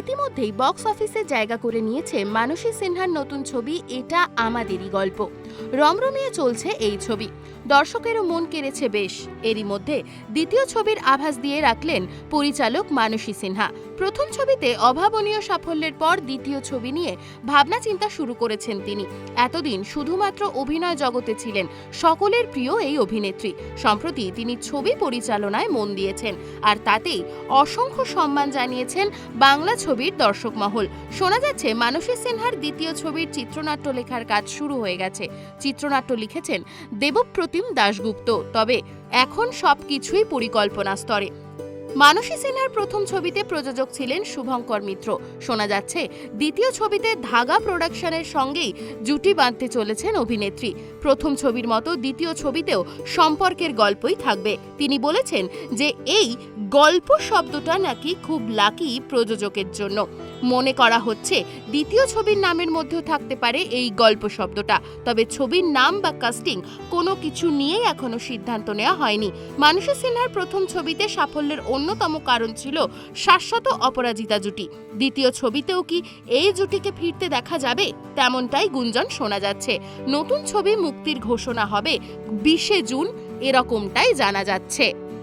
ইতিমধ্যেই বক্স অফিসে জায়গা করে নিয়েছে মানসী সিনহার নতুন ছবি এটা আমাদেরই গল্প। রমরমিয়ে চলছে এই ছবি। দর্শকেরও মন কেড়েছে বেশ। এরই মধ্যে দ্বিতীয় ছবির আভাস দিয়ে রাখলেন পরিচালক মানসী সিনহা। প্রথম ছবিতে অভাবনীয় সাফল্যের পর দ্বিতীয় ছবি নিয়ে ভাবনা চিন্তা শুরু করেছেন তিনি। এতদিন শুধুমাত্র অভিনয় জগতে ছিলেন সকলের প্রিয় এই অভিনেত্রী। সম্প্রতি তিনি ছবি পরিচালনায় মন দিয়েছেন। আর তাতেই অসংখ্য সম্মান জানিয়েছেন বাংলা ছবির দর্শক মহল। শোনা যাচ্ছে, মানসী সিনহার দ্বিতীয় ছবির চিত্রনাট্য লেখার কাজ শুরু হয়ে গেছে। চিত্রনাট্য লিখেছেন দেবপ্রতিম দাশগুপ্ত। তবে এখন সবকিছুই পরিকল্পনা স্তরে। মানসী সিনহার প্রথম ছবিতে প্রযোজক ছিলেন শুভঙ্কর মিত্র। শোনা যাচ্ছে, দ্বিতীয় ছবিতে ধাগা প্রোডাকশনের সঙ্গেই জুটি বাঁধতে চলেছেন অভিনেত্রী। প্রথম ছবির মতো দ্বিতীয় ছবিতেও সম্পর্কের গল্পই থাকবে। তিনি বলেছেন যে, এই গল্প শব্দটা নাকি খুব লাকি প্রযোজকের জন্য। মনে করা হচ্ছে দ্বিতীয় ছবির নামের মধ্যেও থাকতে পারে এই গল্প শব্দটা। তবে ছবির নাম বা কাস্টিং কোনো কিছু নিয়েই এখনও সিদ্ধান্ত নেওয়া হয়নি। মানসী সিনহার প্রথম ছবিতে সাফল্যের অন্যতম কারণ ছিল শাশ্বত অপরাজিতা জুটি। দ্বিতীয় ছবিতেও কি এই জুটিকে ফিরতে দেখা যাবে? তেমনটাই গুঞ্জন শোনা যাচ্ছে। নতুন ছবি মুক্তির ঘোষণা হবে বিশে জুন, এরকমটাই জানা যাচ্ছে।